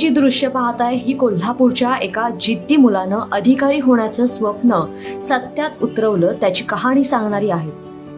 जी दृश्य पाहताय ही कोल्हापूरच्या एका जिद्दी मुलानं अधिकारी होण्याचं स्वप्न सत्यात उतरवलं त्याची कहाणी सांगणारी आहे.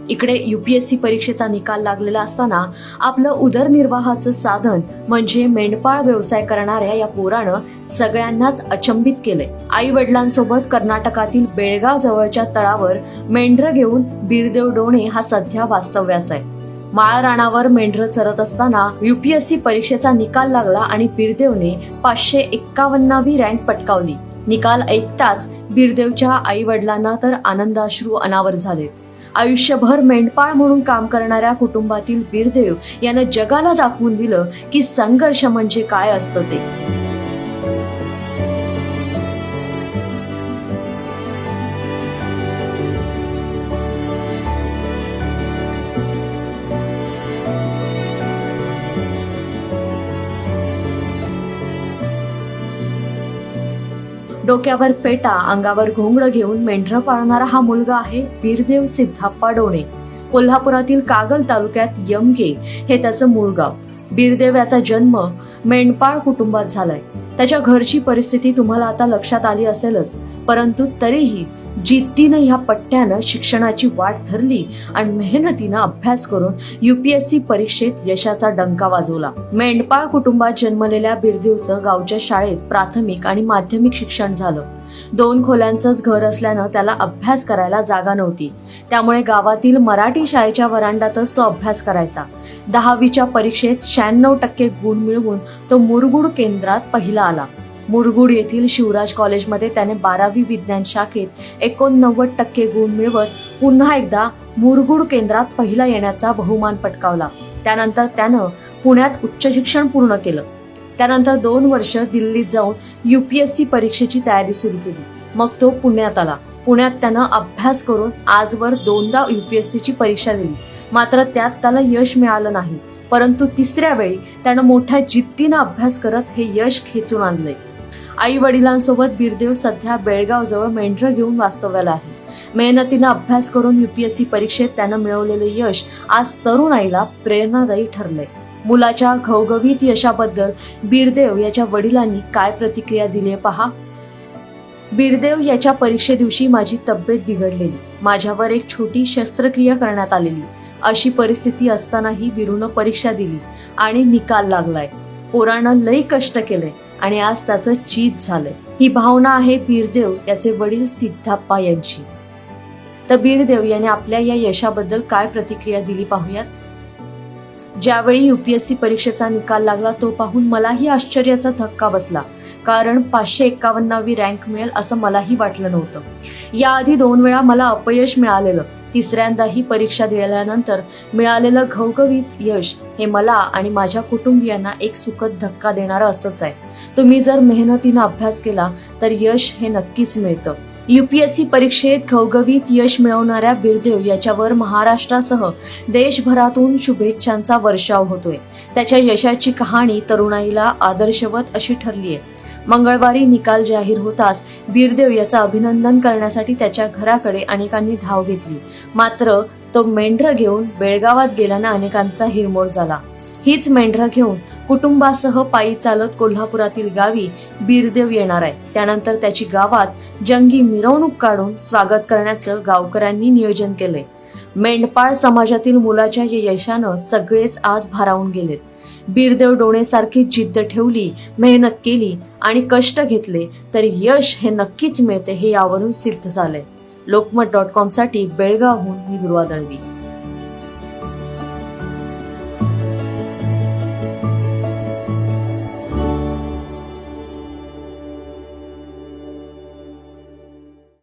इकडे युपीएससी परीक्षेचा निकाल लागलेला असताना आपलं उदरनिर्वाहाचं साधन म्हणजे मेंढपाळ व्यवसाय करणाऱ्या या पोरानं सगळ्यांनाच अचंबित केलंय. आई वडिलांसोबत कर्नाटकातील बेळगाव जवळच्या तळावर मेंढरं घेऊन बीरदेव डोणे हा सध्या वास्तव्यास आहे. माळ मेंढर चरत असताना युपीएससी परीक्षेचा निकाल लागला आणि बिरदेवने पाचशे एक्कावन्नावी रँक पटकावली. निकाल ऐकताच बिरदेवच्या आई वडिलांना तर आनंदाश्रू अनावर झाले. आयुष्यभर मेंढपाळ म्हणून काम करणाऱ्या कुटुंबातील बिरदेव यानं जगाला दाखवून दिलं की संघर्ष म्हणजे काय असतं ते. डोक्यावर फेटा अंगावर घोंगडं घेऊन मेंढरं पाळणारा हा मुलगा आहे बीरदेव सिद्धाप्पा डोणे. कोल्हापुरातील कागल तालुक्यात यमगे हे त्याचं मूळ गाव. बीरदेव याचा जन्म मेंढपाळ कुटुंबात झालाय. त्याच्या घरची परिस्थिती तुम्हाला आता लक्षात आली असेलच परंतु तरीही जिद्दीनं ह्या पट्ट्यानं शिक्षणाची वाट धरली आणि मेहनतीनं अभ्यास करून युपीएससी परीक्षेत यशाचा डंका वाजवला. मेंढपाळ कुटुंबात जन्मलेल्या बिरदेवचं गावच्या शाळेत प्राथमिक आणि माध्यमिक शिक्षण झालं. दोन खोल्यांचंच घर असल्यानं त्याला अभ्यास करायला जागा नव्हती. त्यामुळे गावातील मराठी शाळेच्या वरांडातच तो अभ्यास करायचा. दहावीच्या परीक्षेत शहाण्णव टक्के गुण मिळवून तो मुरगुड केंद्रात पहिला आला. मुरगुड येथील शिवराज कॉलेजमध्ये त्याने बारावी विज्ञान शाखेत एकोणनव्वद टक्के गुण मिळवत पुन्हा एकदा मुरगुड केंद्रात पहिला येण्याचा बहुमान पटकावला. त्यानंतर त्यानं पुण्यात उच्च शिक्षण पूर्ण केलं. त्यानंतर दोन वर्ष दिल्लीत जाऊन युपीएससी परीक्षेची तयारी सुरू केली. मग तो पुण्यात आला. पुण्यात त्यानं अभ्यास करून आजवर दोनदा युपीएससीची परीक्षा दिली. मात्र त्यात त्याला यश मिळालं नाही. परंतु तिसऱ्या वेळी त्यानं मोठ्या जिद्दीनं अभ्यास करत हे यश खेचून आणलंय. आई वडिलांसोबत बिरदेव सध्या बेळगाव जवळ मेंढरं घेऊन वास्तव्याला आहे. मेहनतीनं अभ्यास करून युपीएससी परीक्षेत त्यानं मिळवलेलं यश आज तरुण आईला प्रेरणादायी ठरलंय. मुलाच्या घवघवीत यशाबद्दल बिरदेव याच्या वडिलांनी काय प्रतिक्रिया दिली पहा. बिरदेव याच्या परीक्षे दिवशी माझी तब्येत बिघडलेली. माझ्यावर एक छोटी शस्त्रक्रिया करण्यात आलेली. अशी परिस्थिती असतानाही बिरूनं परीक्षा दिली आणि निकाल लागलाय. पोरानं लई कष्ट केले आणि आज त्याचं चीज झालंय. ही भावना आहे बीरदेव याचे वडील सिद्धाप्पा यांची. तर बीरदेव यांनी आपल्या या यशाबद्दल काय प्रतिक्रिया दिली पाहूयात? ज्यावेळी युपीएससी परीक्षेचा निकाल लागला तो पाहून मलाही आश्चर्याचा धक्का बसला. कारण पाचशे एक्कावन्नावी रँक मिळेल असं मलाही वाटलं नव्हतं. याआधी दोन वेळा मला अपयश मिळालेलं. तिसऱ्यांदा ही परीक्षा दिल्यानंतर मिळालेलं घवघवीत यश हे मला आणि माझ्या कुटुंबियांना एक सुखद धक्का देणारं असंच आहे. तुम्ही जर मेहनतीनं अभ्यास केला तर यश हे नक्कीच मिळतं. युपीएससी परीक्षेत घवघवीत यश मिळवणाऱ्या बिरदेव याच्यावर महाराष्ट्रासह देशभरातून शुभेच्छांचा वर्षाव होतोय. त्याच्या यशाची कहाणी तरुणाईला आदर्शवत अशी ठरली आहे मंगळवारी निकाल जाहीर होताच बीरदेव याचं अभिनंदन करण्यासाठी त्याच्या घराकडे अनेकांनी धाव घेतली. मात्र तो मेंढर घेऊन बेळगावात गेल्यानं अनेकांचा हिरमोड झाला. हीच मेंढर घेऊन कुटुंबासह पायी चालत कोल्हापुरातील गावी बीरदेव येणार आहे. त्यानंतर त्याची गावात जंगी मिरवणूक काढून स्वागत करण्याचं गावकऱ्यांनी नियोजन केलंय. मेंढपाळ समाजातील मुलाच्या या यशानं सगळेच आज भारावून गेलेत. बीरदेव डोणेसारखी जिद्द ठेवली मेहनत केली आणि कष्ट घेतले तर यश हे नक्कीच मिळते हे यावरून सिद्ध झालंय. लोकमत डॉट कॉमसाठी बेळगावहून मी दुर्वा दळवी.